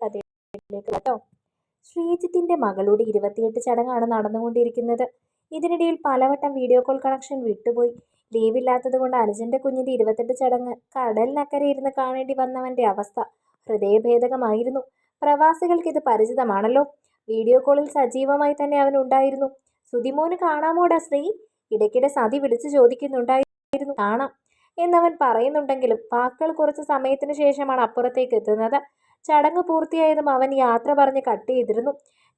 കേട്ടോ ശ്രീജിത്തിന്റെ മകളുടെ ഇരുപത്തിയെട്ട് ചടങ്ങാണ് നടന്നുകൊണ്ടിരിക്കുന്നത്. ഇതിനിടയിൽ പലവട്ടം വീഡിയോ കോൾ കണക്ഷൻ വിട്ടുപോയി. ലീവില്ലാത്തത് കൊണ്ട് അനുജന്റെ കുഞ്ഞിന്റെ ഇരുപത്തെട്ട് ചടങ്ങ് കടലിനക്കരെ ഇരുന്ന് കാണേണ്ടി വന്നവന്റെ അവസ്ഥ ഹൃദയഭേദകമായിരുന്നു. പ്രവാസികൾക്ക് ഇത് പരിചിതമാണല്ലോ. വീഡിയോ കോളിൽ സജീവമായി തന്നെ അവൻ ഉണ്ടായിരുന്നു. സുതിമോന് കാണാമോടാ ശ്രീ? ഇടയ്ക്കിടെ സതി വിളിച്ചു ചോദിക്കുന്നുണ്ടായിരുന്നു. കാണാം. എന്നവൻ പറയുന്നുണ്ടെങ്കിലും വാക്കുകൾ കുറച്ച് സമയത്തിന് ശേഷമാണ് അപ്പുറത്തേക്ക് എത്തുന്നത്. ചടങ്ങ് പൂർത്തിയായതും അവൻ യാത്ര പറഞ്ഞ് കട്ട് ചെയ്തിരുന്നു.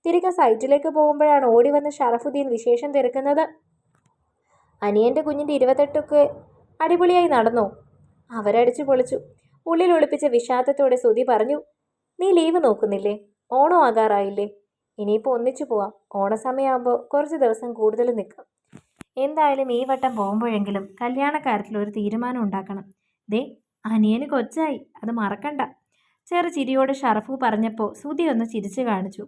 തിരികെ സൈറ്റിലേക്ക് പോകുമ്പോഴാണ് ഓടി വന്ന് ഷറഫുദ്ദീൻ വിശേഷം തിരക്കുന്നത്. അനിയന്റെ കുഞ്ഞിന്റെ ഇരുപത്തെട്ടൊക്കെ അടിപൊളിയായി നടന്നു? അവരടിച്ചു പൊളിച്ചു. ഉള്ളിൽ ഒളിപ്പിച്ച വിഷാദത്തോടെ സുതി പറഞ്ഞു നീ ലീവ് നോക്കുന്നില്ലേ? ഓണം ആകാറായില്ലേ? ഇനിയിപ്പോൾ ഒന്നിച്ചു പോവാം. ഓണസമയമാകുമ്പോൾ കുറച്ച് ദിവസം കൂടുതൽ നിൽക്കാം. എന്തായാലും ഈ വട്ടം പോകുമ്പോഴെങ്കിലും കല്യാണക്കാര്യത്തിൽ ഒരു തീരുമാനം ഉണ്ടാക്കണം. ദേ അനിയന് കൊച്ചായി. അത് മറക്കണ്ട. ചെറു ചിരിയോട് ഷറഫു പറഞ്ഞപ്പോൾ സുതി ഒന്ന് ചിരിച്ചു കാണിച്ചു.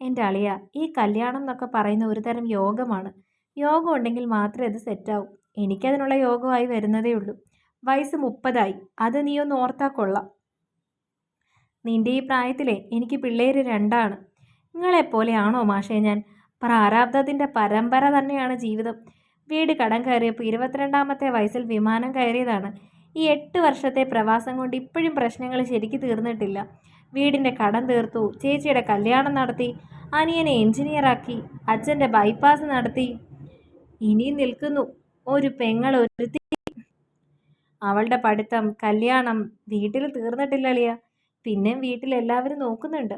എന്റെ അളിയ ഈ കല്യാണം എന്നൊക്കെ പറയുന്ന ഒരു തരം യോഗമാണ്. യോഗം ഉണ്ടെങ്കിൽ മാത്രമേ അത് സെറ്റാവൂ എനിക്കതിനുള്ള യോഗമായി വരുന്നതേ ഉള്ളൂ. വയസ്സ് മുപ്പതായി. അത് നീ ഒന്ന് ഓർത്താ കൊള്ളാം. നിന്റെ ഈ പ്രായത്തിലെ എനിക്ക് പിള്ളേര് രണ്ടാണ്. നിങ്ങളെപ്പോലെയാണോ മാഷേ ഞാൻ? പ്രാരാബ്ദത്തിന്റെ പരമ്പര തന്നെയാണ് ജീവിതം. വീട് കടം കയറിയപ്പോൾ ഇരുപത്തിരണ്ടാമത്തെ വയസ്സിൽ വിമാനം കയറിയതാണ്. ഈ എട്ട് വർഷത്തെ പ്രവാസം കൊണ്ട് ഇപ്പോഴും പ്രശ്നങ്ങൾ ശരിക്ക് തീർന്നിട്ടില്ല. വീടിന്റെ കടം തീർത്തു ചേച്ചിയുടെ കല്യാണം നടത്തി അനിയനെ എഞ്ചിനീയറാക്കി അച്ഛന്റെ ബൈപ്പാസ് നടത്തി. ഇനിയും നിൽക്കുന്നു ഒരു പെങ്ങൾ ഒരുത്തി. അവളുടെ പഠിത്തം കല്യാണം വീട്ടിൽ തീർന്നിട്ടില്ല അളിയ പിന്നെയും വീട്ടിൽ എല്ലാവരും നോക്കുന്നുണ്ട്.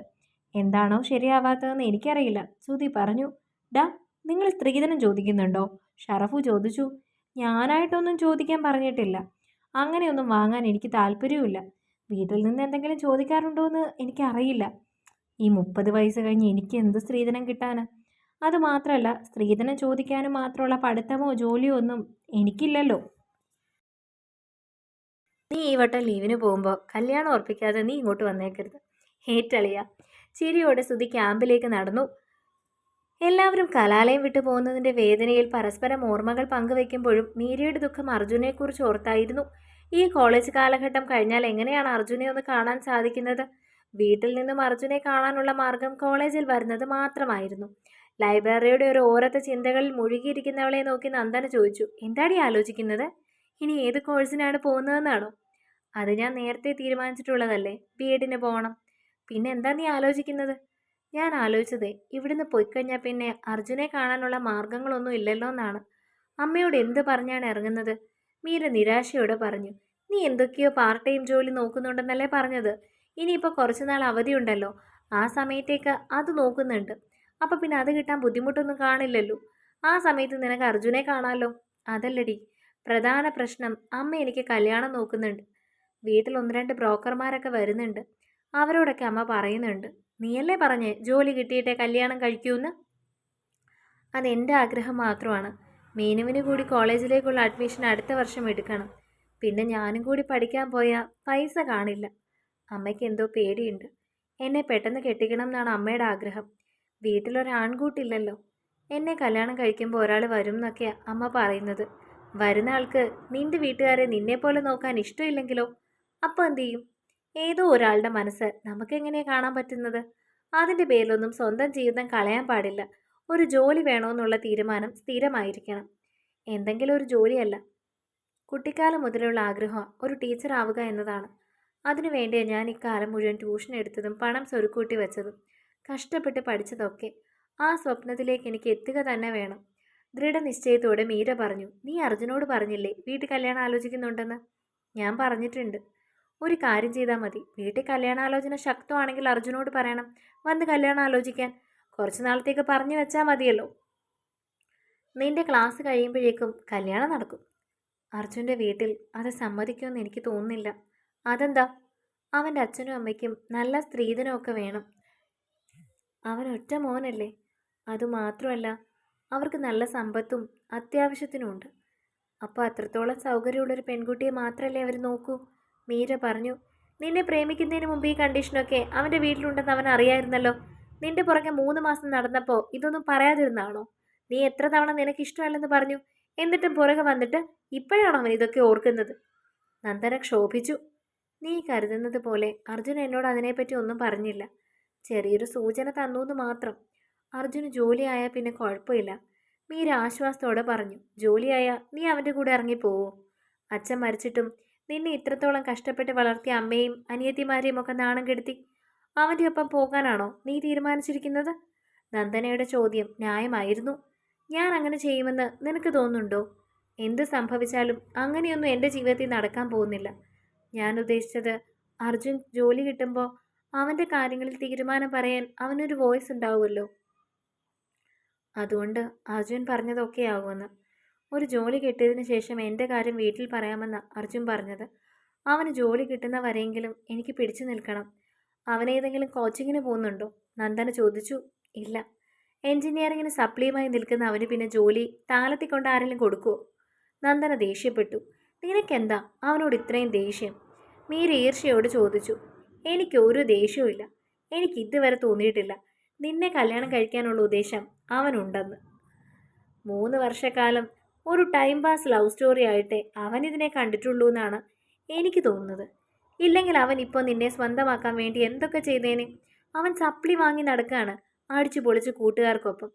എന്താണോ ശരിയാവാത്തതെന്ന് എനിക്കറിയില്ല. ശ്രുതി പറഞ്ഞു ഡാ നിങ്ങൾ സ്ത്രീധനം ചോദിക്കുന്നുണ്ടോ? ഷറഫു ചോദിച്ചു ഞാനായിട്ടൊന്നും ചോദിക്കാൻ പറഞ്ഞിട്ടില്ല. അങ്ങനെയൊന്നും വാങ്ങാൻ എനിക്ക് താല്പര്യവുമില്ല. വീട്ടിൽ നിന്ന് എന്തെങ്കിലും ചോദിക്കാറുണ്ടോ എന്ന് എനിക്കറിയില്ല. ഈ മുപ്പത് വയസ്സ് കഴിഞ്ഞ് എനിക്ക് എന്ത് സ്ത്രീധനം കിട്ടാനാ? അതുമാത്രമല്ല സ്ത്രീധനം ചോദിക്കാനും മാത്രമുള്ള പഠിത്തമോ ജോലിയോ ഒന്നും എനിക്കില്ലല്ലോ. നീ ഈ വട്ടം ലീവിന് പോകുമ്പോൾ കല്യാണം ഉറപ്പിക്കാതെ നീ ഇങ്ങോട്ട് വന്നേക്കരുത്. ഹേറ്റളിയ ചിരിയോടെ സ്തുതി ക്യാമ്പിലേക്ക് നടന്നു. എല്ലാവരും കലാലയം വിട്ടു പോകുന്നതിന്റെ വേദനയിൽ പരസ്പരം ഓർമ്മകൾ പങ്കുവെക്കുമ്പോഴും മീരയുടെ ദുഃഖം അർജുനെക്കുറിച്ച് ഓർത്തായിരുന്നു. ഈ കോളേജ് കാലഘട്ടം കഴിഞ്ഞാൽ എങ്ങനെയാണ് അർജുനെ ഒന്ന് കാണാൻ സാധിക്കുന്നത്? വീട്ടിൽ നിന്നും അർജുനെ കാണാനുള്ള മാർഗം കോളേജിൽ വരുന്നത് മാത്രമായിരുന്നു. ലൈബ്രറിയുടെ ഒരു ഓരത്തെ ചിന്തകളിൽ മുഴുകിയിരിക്കുന്നവളെ നോക്കി നന്ദന ചോദിച്ചു എന്താടി ആലോചിക്കുന്നത്? ഇനി ഏത് കോഴ്സിനാണ് പോകുന്നതെന്നാണോ? അത് ഞാൻ നേരത്തെ തീരുമാനിച്ചിട്ടുള്ളതല്ലേ ബി എഡിന് പോകണം. പിന്നെ എന്താ നീ ആലോചിക്കുന്നത്? ഞാൻ ആലോചിച്ചതേ ഇവിടുന്ന് പോയിക്കഴിഞ്ഞാൽ പിന്നെ അർജുനെ കാണാനുള്ള മാർഗങ്ങളൊന്നും ഇല്ലല്ലോ എന്നാണ് അമ്മയോട് എന്ത് പറഞ്ഞാണ് ഇറങ്ങുന്നത്? മീര നിരാശയോടെ പറഞ്ഞു നീ എന്തൊക്കെയോ പാർട്ട് ടൈം ജോലി നോക്കുന്നുണ്ടെന്നല്ലേ പറഞ്ഞത്? ഇനിയിപ്പോൾ കുറച്ച് നാൾ അവധിയുണ്ടല്ലോ. ആ സമയത്തേക്ക് അത് നോക്കുന്നുണ്ട്. അപ്പോൾ പിന്നെ അത് കിട്ടാൻ ബുദ്ധിമുട്ടൊന്നും കാണില്ലല്ലോ. ആ സമയത്ത് നിനക്ക് അർജുനെ കാണാമല്ലോ അതല്ലടി പ്രധാന പ്രശ്നം അമ്മ എനിക്ക് കല്യാണം നോക്കുന്നുണ്ട്. വീട്ടിൽ ഒന്ന് രണ്ട് ബ്രോക്കർമാരൊക്കെ വരുന്നുണ്ട്. അവരോടൊക്കെ അമ്മ പറയുന്നുണ്ട്. നീയല്ലേ പറഞ്ഞേ ജോലി കിട്ടിയിട്ടേ കല്യാണം കഴിക്കൂന്ന്? അതെന്റെ ആഗ്രഹം മാത്രമാണ്. മീനുവിന് കൂടി കോളേജിലേക്കുള്ള അഡ്മിഷൻ അടുത്ത വർഷം എടുക്കണം. പിന്നെ ഞാനും കൂടി പഠിക്കാൻ പോയാൽ പൈസ കാണില്ല. അമ്മയ്ക്ക് എന്തോ പേടിയുണ്ട്. എന്നെ പെട്ടെന്ന് കെട്ടിക്കണം എന്നാണ് അമ്മയുടെ ആഗ്രഹം. വീട്ടിലൊരാൺകൂട്ടില്ലല്ലോ എന്നെ കല്യാണം കഴിക്കുമ്പോൾ ഒരാൾ വരും എന്നൊക്കെയാണ് അമ്മ പറയുന്നത്. വരുന്ന ആൾക്ക് നിന്റെ വീട്ടുകാരെ നിന്നെപ്പോലെ നോക്കാൻ ഇഷ്ടമില്ലെങ്കിലോ? അപ്പോൾ എന്തു ചെയ്യും? ഏതോ ഒരാളുടെ മനസ്സ് നമുക്കെങ്ങനെയാണ് കാണാൻ പറ്റുന്നത്? അതിന്റെ പേരിലൊന്നും സ്വന്തം ജീവിതം കളയാൻ പാടില്ല. ഒരു ജോലി വേണമെന്നുള്ള തീരുമാനം സ്ഥിരമായിരിക്കണം. എന്തെങ്കിലും ഒരു ജോലിയല്ല. കുട്ടിക്കാലം മുതലുള്ള ആഗ്രഹം ഒരു ടീച്ചർ ആവുക എന്നതാണ്. അതിനുവേണ്ടി ഞാൻ ഇക്കാലം മുഴുവൻ ട്യൂഷൻ എടുത്തതും പണം സ്വരുക്കൂട്ടി വെച്ചതും. കഷ്ടപ്പെട്ട് പഠിച്ചതൊക്കെ ആ സ്വപ്നത്തിലേക്ക് എനിക്ക് എത്തുക തന്നെ വേണം. ദൃഢനിശ്ചയത്തോടെ മീര പറഞ്ഞു നീ അർജുനോട് പറഞ്ഞില്ലേ വീട്ടിൽ കല്യാണം ആലോചിക്കുന്നുണ്ടെന്ന്? ഞാൻ പറഞ്ഞിട്ടുണ്ട്. ഒരു കാര്യം ചെയ്താൽ മതി. വീട്ടിൽ കല്യാണാലോചന ശക്തമാണെങ്കിൽ അർജുനോട് പറയണം. വന്ന് കല്യാണം ആലോചിക്കാൻ. കുറച്ച് നാളത്തേക്ക് പറഞ്ഞു വെച്ചാൽ മതിയല്ലോ. നിന്റെ ക്ലാസ് കഴിയുമ്പോഴേക്കും കല്യാണം നടക്കും. അർജുന്റെ വീട്ടിൽ അത് സമ്മതിക്കുമെന്ന് എനിക്ക് തോന്നുന്നില്ല. അതെന്താ? അവന്റെ അച്ഛനും അമ്മയ്ക്കും നല്ല സ്ത്രീധനമൊക്കെ വേണം. അവൻ ഒറ്റ മോനല്ലേ? അതുമാത്രമല്ല അവർക്ക് നല്ല സമ്പത്തും അത്യാവശ്യത്തിനുമുണ്ട്. അപ്പോൾ അത്രത്തോളം സൗകര്യമുള്ളൊരു പെൺകുട്ടിയെ മാത്രമല്ലേ അവർ നോക്കൂ? മീര പറഞ്ഞു നിന്നെ പ്രേമിക്കുന്നതിന് മുമ്പ് ഈ കണ്ടീഷനൊക്കെ അവന്റെ വീട്ടിലുണ്ടെന്ന് അവൻ അറിയായിരുന്നല്ലോ. നിന്റെ പുറകെ മൂന്ന് മാസം നടന്നപ്പോൾ ഇതൊന്നും പറയാതിരുന്നാണോ? നീ എത്ര തവണ നിനക്ക് ഇഷ്ടമല്ലെന്ന് പറഞ്ഞു. എന്നിട്ടും പുറകെ വന്നിട്ട് ഇപ്പോഴാണോ അവൻ ഇതൊക്കെ ഓർക്കുന്നത്? നന്ദന ക്ഷോഭിച്ചു. നീ കരുതുന്നത് പോലെ അർജുൻ എന്നോട് അതിനെപ്പറ്റി ഒന്നും പറഞ്ഞില്ല. ചെറിയൊരു സൂചന തന്നു എന്ന് മാത്രം. അർജുന് ജോലിയായാൽ പിന്നെ കുഴപ്പമില്ല. മീര ആശ്വാസത്തോടെ പറഞ്ഞു ജോലിയായാൽ നീ അവന്റെ കൂടെ ഇറങ്ങിപ്പോവോ? അച്ഛൻ മരിച്ചിട്ടും നിന്നെ ഇത്രത്തോളം കഷ്ടപ്പെട്ട് വളർത്തിയ അമ്മയും അനിയത്തിമാരെയും ഒക്കെ നാണം കെടുത്തി അവന്റെ ഒപ്പം പോകാനാണോ നീ തീരുമാനിച്ചിരിക്കുന്നത്? നന്ദനയുടെ ചോദ്യം ന്യായമായിരുന്നു. ഞാൻ അങ്ങനെ ചെയ്യുമെന്ന് നിനക്ക് തോന്നുന്നുണ്ടോ? എന്ത് സംഭവിച്ചാലും അങ്ങനെയൊന്നും എന്റെ ജീവിതത്തിൽ നടക്കാൻ പോകുന്നില്ല. ഞാൻ ഉദ്ദേശിച്ചത് അർജുൻ ജോലി കിട്ടുമ്പോൾ അവന്റെ കാര്യങ്ങളിൽ തീരുമാനം പറയാൻ അവനൊരു വോയിസ് ഉണ്ടാവുമല്ലോ. അതുകൊണ്ട് അർജുൻ പറഞ്ഞതൊക്കെ ആകുമെന്ന്. ഒരു ജോലി കിട്ടിയതിന് ശേഷം എന്റെ കാര്യം വീട്ടിൽ പറയാമെന്ന് അർജുൻ പറഞ്ഞത്. അവന് ജോലി കിട്ടുന്ന വരെയെങ്കിലും എനിക്ക് പിടിച്ചു നിൽക്കണം. അവനേതെങ്കിലും കോച്ചിങ്ങിന് പോകുന്നുണ്ടോ? നന്ദന ചോദിച്ചു. ഇല്ല. എൻജിനീയറിങ്ങിന് സപ്ലിയുമായി നിൽക്കുന്ന അവന് പിന്നെ ജോലി താലത്തിക്കൊണ്ട് ആരെങ്കിലും കൊടുക്കുമോ നന്ദന ദേഷ്യപ്പെട്ടു. നിനക്കെന്താ? അവനോട് ഇത്രയും ദേഷ്യം? മീര ഈർഷ്യയോട് ചോദിച്ചു. എനിക്ക് ഒരു ദേഷ്യവും എനിക്ക് ഇതുവരെ തോന്നിയിട്ടില്ല. നിന്നെ കല്യാണം കഴിക്കാനുള്ള ഉദ്ദേശം അവനുണ്ടെന്ന്. മൂന്ന് വർഷക്കാലം ഒരു ടൈം പാസ് ലവ് സ്റ്റോറി ആയിട്ടേ അവൻ ഇതിനെ കണ്ടിട്ടുള്ളൂ എന്നാണ് എനിക്ക് തോന്നുന്നത്. ഇല്ലെങ്കിൽ അവൻ ഇപ്പോൾ നിന്നെ സ്വന്തമാക്കാൻ വേണ്ടി എന്തൊക്കെ ചെയ്തേനെ? അവൻ സപ്ലി വാങ്ങി നടക്കുകയാണ് അടിച്ചു പൊളിച്ച് കൂട്ടുകാർക്കൊപ്പം.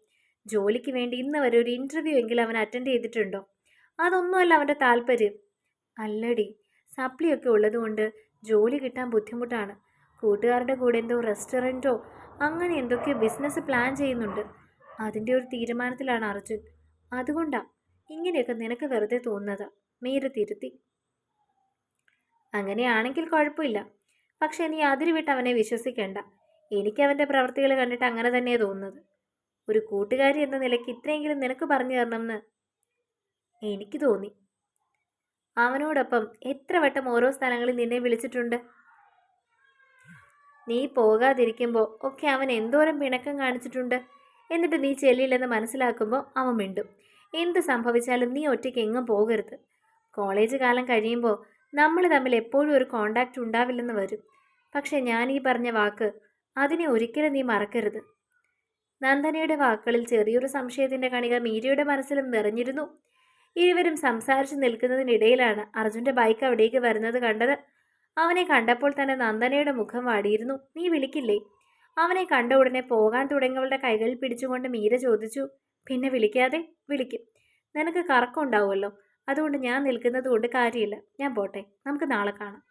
ജോലിക്ക് വേണ്ടി ഇന്ന് വരെ ഒരു ഇന്റർവ്യൂ എങ്കിലും അവൻ അറ്റൻഡ് ചെയ്തിട്ടുണ്ടോ? അതൊന്നുമല്ല അവന്റെ താല്പര്യം. അല്ലടി സപ്ലിയൊക്കെ ഉള്ളതുകൊണ്ട് ജോലി കിട്ടാൻ ബുദ്ധിമുട്ടാണ്. കൂട്ടുകാരുടെ കൂടെ എന്തോ റെസ്റ്റോറന്റോ അങ്ങനെ എന്തൊക്കെയോ ബിസിനസ് പ്ലാൻ ചെയ്യുന്നുണ്ട്. അതിന്റെ ഒരു തീരുമാനത്തിലാണ് അർജുൻ. അതുകൊണ്ടാ ഇങ്ങനെയൊക്കെ നിനക്ക് വെറുതെ തോന്നുന്നത്? മീര തിരുത്തി. അങ്ങനെയാണെങ്കിൽ കുഴപ്പമില്ല. പക്ഷെ നീ അതിരി വിട്ട് അവനെ വിശ്വസിക്കേണ്ട. എനിക്ക് അവന്റെ പ്രവൃത്തികൾ കണ്ടിട്ട് അങ്ങനെ തന്നെയാണ് തോന്നുന്നത്. ഒരു കൂട്ടുകാരി എന്ന നിലയ്ക്ക് ഇത്രയെങ്കിലും നിനക്ക് പറഞ്ഞു തരണമെന്ന് എനിക്ക് തോന്നി. അവനോടൊപ്പം എത്ര വട്ടം ഓരോ സ്ഥലങ്ങളിൽ നിന്നെ വിളിച്ചിട്ടുണ്ട്? നീ പോകാതിരിക്കുമ്പോൾ ഒക്കെ അവൻ എന്തോരം പിണക്കം കാണിച്ചിട്ടുണ്ട്? എന്നിട്ട് നീ ചെല്ലില്ലെന്ന് മനസ്സിലാക്കുമ്പോൾ അവൻ മിണ്ടും. എന്ത് സംഭവിച്ചാലും നീ ഒറ്റയ്ക്ക് എങ്ങും പോകരുത്. കോളേജ് കാലം കഴിയുമ്പോൾ നമ്മൾ തമ്മിൽ എപ്പോഴും ഒരു കോണ്ടാക്റ്റ് ഉണ്ടാവില്ലെന്ന് വരും. പക്ഷെ ഞാൻ ഈ പറഞ്ഞ വാക്ക് അതിനെ ഒരിക്കലും നീ മറക്കരുത്. നന്ദനയുടെ വാക്കുകളിൽ ചെറിയൊരു സംശയത്തിന്റെ കണിക മീരയുടെ മനസ്സിലും നിറഞ്ഞിരുന്നു. ഇരുവരും സംസാരിച്ചു നിൽക്കുന്നതിനിടയിലാണ് അർജുന്റെ ബൈക്ക് അവിടേക്ക് വരുന്നത് കണ്ടത്. അവനെ കണ്ടപ്പോൾ തന്നെ നന്ദനയുടെ മുഖം വാടിയിരുന്നു. നീ വിളിക്കില്ലേ? അവനെ കണ്ട ഉടനെ പോകാൻ തുടങ്ങിയവളുടെ കൈകളിൽ പിടിച്ചുകൊണ്ട് മീര ചോദിച്ചു. പിന്നെ വിളിക്കാതെ വിളിക്കും. നിനക്ക് കറക്കമുണ്ടാവുമല്ലോ. അതുകൊണ്ട് ഞാൻ നിൽക്കുന്നത് കൊണ്ട് കാര്യമില്ല. ഞാൻ പോട്ടെ. നമുക്ക് നാളെ കാണാം.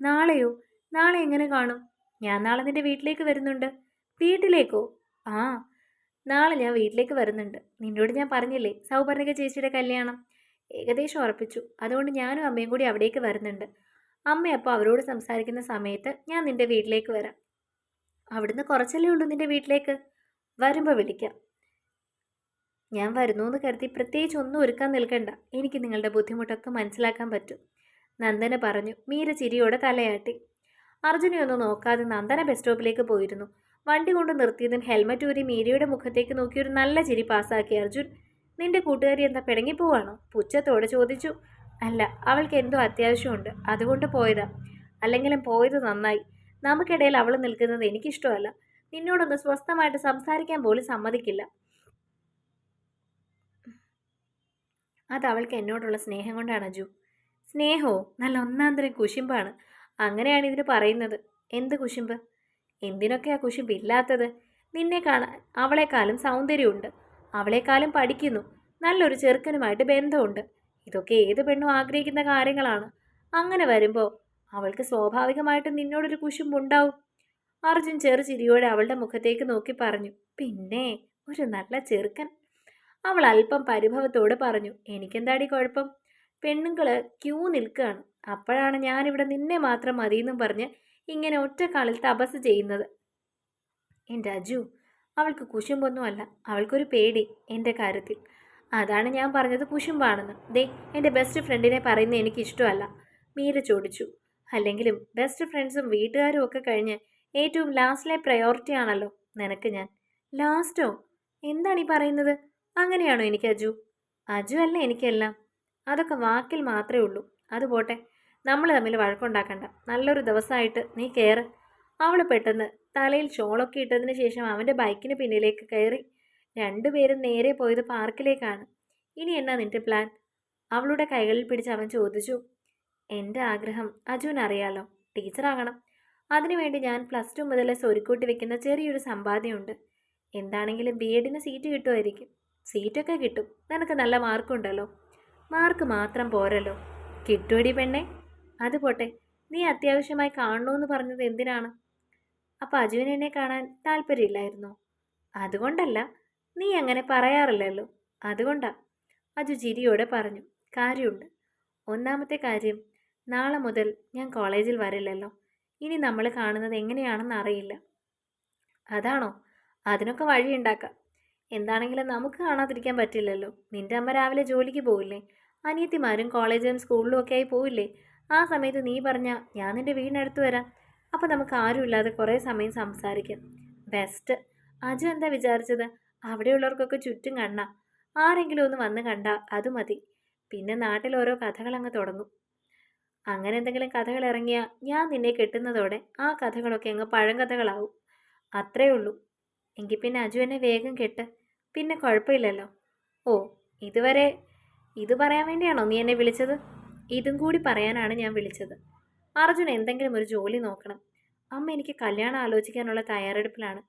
നാളെയോ? നാളെ എങ്ങനെ കാണും? ഞാൻ നാളെ നിന്റെ വീട്ടിലേക്ക് വരുന്നുണ്ട്. വീട്ടിലേക്കോ? ആ. നാളെ ഞാൻ വീട്ടിലേക്ക് വരുന്നുണ്ട്. നിന്നോട് ഞാൻ പറഞ്ഞില്ലേ സൗപർണിക ചേച്ചിയുടെ കല്യാണം. ഏകദേശം ഉറപ്പിച്ചു. അതുകൊണ്ട് ഞാനും അമ്മയും കൂടി അവിടേക്ക് വരുന്നുണ്ട്. അമ്മ അവരോട് സംസാരിക്കുന്ന സമയത്ത് ഞാൻ നിന്റെ വീട്ടിലേക്ക് വരാം. അവിടുന്ന് കുറച്ചല്ലേ ഉള്ളൂ നിന്റെ വീട്ടിലേക്ക്? വരുമ്പോൾ വിളിക്കാം. ഞാൻ വരുന്നു എന്ന് കരുതി പ്രത്യേകിച്ച് ഒന്നും ഒരുക്കാൻ നിൽക്കണ്ട. എനിക്ക് നിങ്ങളുടെ ബുദ്ധിമുട്ടൊക്കെ മനസ്സിലാക്കാൻ പറ്റും. നന്ദന പറഞ്ഞു മീര ചിരിയോടെ തലയാട്ടി. അർജുനെ ഒന്നും നോക്കാതെ നന്ദന ബസ് സ്റ്റോപ്പിലേക്ക് പോയിരുന്നു. വണ്ടി കൊണ്ട് നിർത്തിയതും ഹെൽമറ്റ് ഊരി മീരയുടെ മുഖത്തേക്ക് നോക്കി ഒരു നല്ല ചിരി പാസ്സാക്കി അർജുൻ. നിന്റെ കൂട്ടുകാരി എന്താ പിടങ്ങിപ്പോവാണോ പുച്ഛത്തോടെ ചോദിച്ചു. അല്ല അവൾക്ക് എന്തോ അത്യാവശ്യമുണ്ട്. അതുകൊണ്ട് പോയതാ. അല്ലെങ്കിലും പോയത് നന്നായി. നമുക്കിടയിൽ അവൾ നിൽക്കുന്നത് എനിക്കിഷ്ടമല്ല. നിന്നോടൊന്ന് സ്വസ്ഥമായിട്ട് സംസാരിക്കാൻ പോലും സമ്മതിക്കില്ല. അത് അവൾക്ക് എന്നോടുള്ള സ്നേഹം കൊണ്ടാണ് അജു. സ്നേഹമോ നല്ല ഒന്നാന്തരം കുശിമ്പാണ്. അങ്ങനെയാണ് ഇതിന് പറയുന്നത്. എന്ത് കുശിമ്പ്? എന്തിനൊക്കെയാ കുശിമ്പ് ഇല്ലാത്തത്? നിന്നെ കാണാൻ അവളെക്കാളും സൗന്ദര്യമുണ്ട്. അവളെക്കാളും പഠിക്കുന്നു. നല്ലൊരു ചെറുക്കനുമായിട്ട് ബന്ധമുണ്ട്. ഇതൊക്കെ ഏത് പെണ്ണും ആഗ്രഹിക്കുന്ന കാര്യങ്ങളാണ്. അങ്ങനെ വരുമ്പോൾ അവൾക്ക് സ്വാഭാവികമായിട്ടും നിന്നോടൊരു കുശുമ്പുണ്ടാവും. അർജുൻ ചെറു ചിരിയോടെ അവളുടെ മുഖത്തേക്ക് നോക്കി പറഞ്ഞു. പിന്നെ ഒരു നല്ല ചെറുക്കൻ അവൾ അല്പം പരിഭവത്തോട് പറഞ്ഞു എനിക്കെന്താടി കുഴപ്പം? പെണ്ണുങ്ങൾ ക്യൂ നിൽക്കുകയാണ് അപ്പോഴാണ് ഞാനിവിടെ നിന്നെ മാത്രം മതിയെന്നും പറഞ്ഞ് ഇങ്ങനെ ഒറ്റക്കാളിൽ തപസ് ചെയ്യുന്നത്. എന്റെ അജു അവൾക്ക് കുശുമ്പൊന്നുമല്ല. അവൾക്കൊരു പേടി എന്റെ കാര്യത്തിൽ. അതാണ് ഞാൻ പറഞ്ഞത് കുശുമ്പാണെന്ന്. ദേ എന്റെ ബെസ്റ്റ് ഫ്രണ്ടിനെ പറയുന്നത് എനിക്ക് ഇഷ്ടമല്ല മീര ചോദിച്ചു. അല്ലെങ്കിലും ബെസ്റ്റ് ഫ്രണ്ട്സും വീട്ടുകാരും ഒക്കെ കഴിഞ്ഞ് ഏറ്റവും ലാസ്റ്റിലെ പ്രയോറിറ്റി ആണല്ലോ നിനക്ക് ഞാൻ. ലാസ്റ്റോ എന്താണ് ഈ പറയുന്നത്? അങ്ങനെയാണോ എനിക്ക് അജു? അജു അല്ല എനിക്കെല്ലാം. അതൊക്കെ വാക്കിൽ മാത്രമേ ഉള്ളൂ. അത് പോട്ടെ. നമ്മൾ തമ്മിൽ വഴക്കുണ്ടാക്കണ്ട. നല്ലൊരു ദിവസമായിട്ട് നീ കയറ് അവൾ പെട്ടെന്ന് തലയിൽ ഷോളൊക്കെ ഇട്ടതിന് ശേഷം അവന്റെ ബൈക്കിന് പിന്നിലേക്ക് കയറി രണ്ടുപേരും നേരെ പോയത് പാർക്കിലേക്കാണ്. ഇനി എന്നാ നിന്റെ പ്ലാൻ? അവളുടെ കൈകളിൽ പിടിച്ച് അവൻ ചോദിച്ചു. എന്റെ ആഗ്രഹം അജുവിന് അറിയാലോ ടീച്ചറാകണം അതിനുവേണ്ടി ഞാൻ പ്ലസ് ടു മുതൽ സ്വരുക്കൂട്ടി വെക്കുന്ന ചെറിയൊരു സമ്പാദ്യമുണ്ട്. എന്താണെങ്കിലും ബി എഡിന് സീറ്റ് കിട്ടുമായിരിക്കും. സീറ്റൊക്കെ കിട്ടും. നിനക്ക് നല്ല മാർക്കുണ്ടല്ലോ. മാർക്ക് മാത്രം പോരല്ലോ. കിട്ടുമടി പെണ്ണെ. അത് പോട്ടെ. നീ അത്യാവശ്യമായി കാണണമെന്ന് പറഞ്ഞത് എന്തിനാണ്? അപ്പം അജുവിന് എന്നെ കാണാൻ താല്പര്യമില്ലായിരുന്നോ. അതുകൊണ്ടല്ല നീ അങ്ങനെ പറയാറില്ലല്ലോ. അതുകൊണ്ടാ. അജു ചിരിയോടെ പറഞ്ഞു. കാര്യമുണ്ട് ഒന്നാമത്തെ കാര്യം നാളെ മുതൽ ഞാൻ കോളേജിൽ വരില്ലല്ലോ. ഇനി നമ്മൾ കാണുന്നത് എങ്ങനെയാണെന്ന് അറിയില്ല. അതാണോ? അതിനൊക്കെ വഴിയുണ്ടാക്കാം. എന്താണെങ്കിലും നമുക്ക് കാണാതിരിക്കാൻ പറ്റില്ലല്ലോ. നിന്റെ അമ്മ രാവിലെ ജോലിക്ക് പോവില്ലേ? അനിയത്തിമാരും കോളേജിലും സ്കൂളിലും ഒക്കെ ആയി പോവില്ലേ? ആ സമയത്ത് നീ പറഞ്ഞ ഞാൻ നിന്റെ വീടിനടുത്ത് വരാം. അപ്പോൾ നമുക്ക് ആരുമില്ലാതെ കുറേ സമയം സംസാരിക്കാം. ബെസ്റ്റ് അജു എന്താ വിചാരിച്ചത്? അവിടെയുള്ളവർക്കൊക്കെ ചുറ്റും കണ്ണ. ആരെങ്കിലും ഒന്ന് വന്ന് കണ്ട അത് മതി. പിന്നെ നാട്ടിൽ ഓരോ കഥകൾ അങ്ങ് തുടങ്ങും. അങ്ങനെ എന്തെങ്കിലും കഥകൾ ഇറങ്ങിയാൽ ഞാൻ നിന്നെ കെട്ടുന്നതോടെ ആ കഥകളൊക്കെ അങ്ങ് പഴങ്കഥകളാവും. അത്രേ ഉള്ളൂ. എങ്കിൽ പിന്നെ അജു എന്നെ വേഗം കെട്ട്. പിന്നെ കുഴപ്പമില്ലല്ലോ. ഓ ഇതുവരെ ഇത് പറയാൻ വേണ്ടിയാണോ നീ എന്നെ വിളിച്ചത്? ഇതും കൂടി പറയാനാണ് ഞാൻ വിളിച്ചത്. അർജുൻ എന്തെങ്കിലും ഒരു ജോലി നോക്കണം. അമ്മ എനിക്ക് കല്യാണം ആലോചിക്കാനുള്ള തയ്യാറെടുപ്പിലാണ്.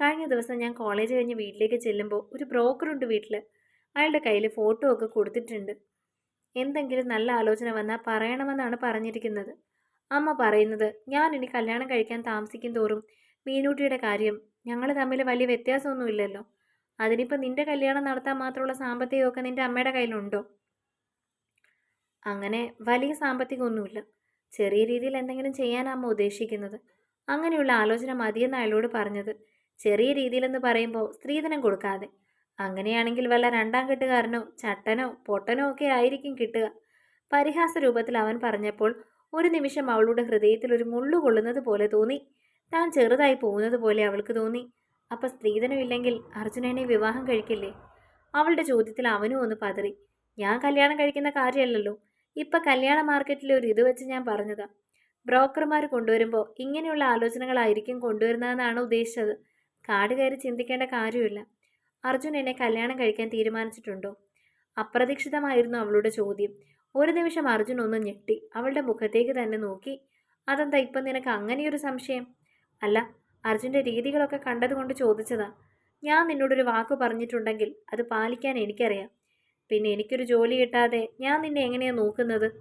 കഴിഞ്ഞ ദിവസം ഞാൻ കോളേജ് കഴിഞ്ഞ് വീട്ടിലേക്ക് ചെല്ലുമ്പോൾ ഒരു ബ്രോക്കറുണ്ട് വീട്ടിൽ അയാളുടെ കയ്യിൽ ഫോട്ടോ ഒക്കെ കൊടുത്തിട്ടുണ്ട്. എന്തെങ്കിലും നല്ല ആലോചന വന്നാൽ പറയണമെന്നാണ് പറഞ്ഞിരിക്കുന്നത്. അമ്മ പറയുന്നത് ഞാൻ ഇനി കല്യാണം കഴിക്കാൻ താമസിക്കും തോറും മീനൂട്ടിയുടെ കാര്യം. ഞങ്ങൾ തമ്മിൽ വലിയ വ്യത്യാസമൊന്നുമില്ലല്ലോ. അതിനിപ്പോൾ നിന്റെ കല്യാണം നടത്താൻ മാത്രമുള്ള സാമ്പത്തികമൊക്കെ നിന്റെ അമ്മയുടെ കയ്യിലുണ്ടോ? അങ്ങനെ വലിയ സാമ്പത്തികമൊന്നുമില്ല. ചെറിയ രീതിയിൽ എന്തെങ്കിലും ചെയ്യാനാണ് ഉദ്ദേശിക്കുന്നത്. അങ്ങനെയുള്ള ആലോചന മതിയെന്ന് അയാളോട് പറഞ്ഞത്. ചെറിയ രീതിയിലെന്ന് പറയുമ്പോൾ സ്ത്രീധനം കൊടുക്കാതെ. അങ്ങനെയാണെങ്കിൽ വല്ല രണ്ടാം കെട്ടുകാരനോ ചട്ടനോ പൊട്ടനോ ഒക്കെ ആയിരിക്കും കിട്ടുക. പരിഹാസ രൂപത്തിൽ അവൻ പറഞ്ഞപ്പോൾ ഒരു നിമിഷം അവളുടെ ഹൃദയത്തിൽ ഒരു മുള്ളു കൊള്ളുന്നത് പോലെ തോന്നി. താൻ ചെറുതായി പോകുന്നത് പോലെ അവൾക്ക് തോന്നി. അപ്പൊ സ്ത്രീധനം ഇല്ലെങ്കിൽ അർജുനനെ വിവാഹം കഴിക്കില്ലേ? അവളുടെ ചോദ്യത്തിൽ അവനും ഒന്ന് പതറി. ഞാൻ കല്യാണം കഴിക്കുന്ന കാര്യമല്ലല്ലോ. ഇപ്പൊ കല്യാണ മാർക്കറ്റിലെ ഒരു ഇത് വെച്ച് ഞാൻ പറഞ്ഞതാ. ബ്രോക്കർമാർ കൊണ്ടുവരുമ്പോൾ ഇങ്ങനെയുള്ള ആലോചനകളായിരിക്കും കൊണ്ടുവരുന്നതെന്നാണ് ഉദ്ദേശിച്ചത്. കാട് കയറി ചിന്തിക്കേണ്ട കാര്യമില്ല. അർജുൻ എന്നെ കല്യാണം കഴിക്കാൻ തീരുമാനിച്ചിട്ടുണ്ടോ? അപ്രതീക്ഷിതമായിരുന്നു അവളുടെ ചോദ്യം. ഒരു നിമിഷം അർജുൻ ഒന്ന് ഞെട്ടി. അവളുടെ മുഖത്തേക്ക് തന്നെ നോക്കി. അതെന്താ ഇപ്പം നിനക്ക് അങ്ങനെയൊരു സംശയം? അല്ല അർജുന്റെ രീതികളൊക്കെ കണ്ടതുകൊണ്ട് ചോദിച്ചതാ. ഞാൻ നിന്നോടൊരു വാക്ക് പറഞ്ഞിട്ടുണ്ടെങ്കിൽ അത് പാലിക്കാൻ എനിക്കറിയാം. പിന്നെ എനിക്കൊരു ജോലി കിട്ടാതെ ഞാൻ നിന്നെ എങ്ങനെയാണ് നോക്കുന്നത്?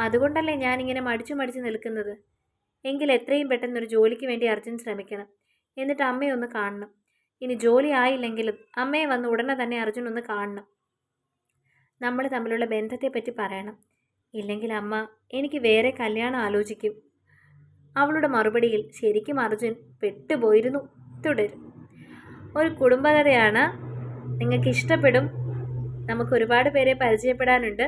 അതുകൊണ്ടല്ലേ ഞാനിങ്ങനെ മടിച്ചു മടിച്ചു നിൽക്കുന്നത്? എങ്കിൽ എത്രയും പെട്ടെന്ന് ഒരു ജോലിക്ക് വേണ്ടി അർജുൻ ശ്രമിക്കണം. എന്നിട്ട് അമ്മയെ ഒന്ന് കാണണം. ഇനി ജോലി ആയില്ലെങ്കിലും അമ്മയെ വന്ന് ഉടനെ തന്നെ അർജുൻ ഒന്ന് കാണണം. നമ്മൾ തമ്മിലുള്ള ബന്ധത്തെപ്പറ്റി പറയണം. ഇല്ലെങ്കിൽ അമ്മ എനിക്ക് വേറെ കല്യാണം ആലോചിക്കും. അവളുടെ മറുപടിയിൽ ശരിക്കും അർജുൻ പെട്ടുപോയിരുന്നു. തുടരും. ഒരു കുടുംബകഥയാണ് നിങ്ങൾക്ക് ഇഷ്ടപ്പെടും. നമുക്ക് ഒരുപാട് പേരെ പരിചയപ്പെടാനുണ്ട്.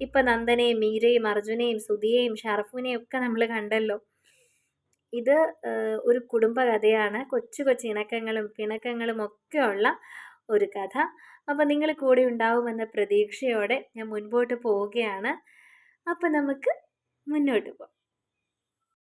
ഇപ്പം നന്ദനെയും മീരയും അർജുനെയും സുധിയെയും ഷറഫുവിനെയും ഒക്കെ നമ്മൾ കണ്ടല്ലോ. ഇത് ഒരു കുടുംബകഥയാണ്. കൊച്ചു കൊച്ചു ഇണക്കങ്ങളും പിണക്കങ്ങളും ഒക്കെ ഉള്ള ഒരു കഥ. അപ്പോൾ നിങ്ങൾ കൂടെ ഉണ്ടാവുമെന്ന പ്രതീക്ഷയോടെ ഞാൻ മുൻപോട്ട് പോവുകയാണ്. അപ്പോൾ നമുക്ക് മുന്നോട്ട് പോകാം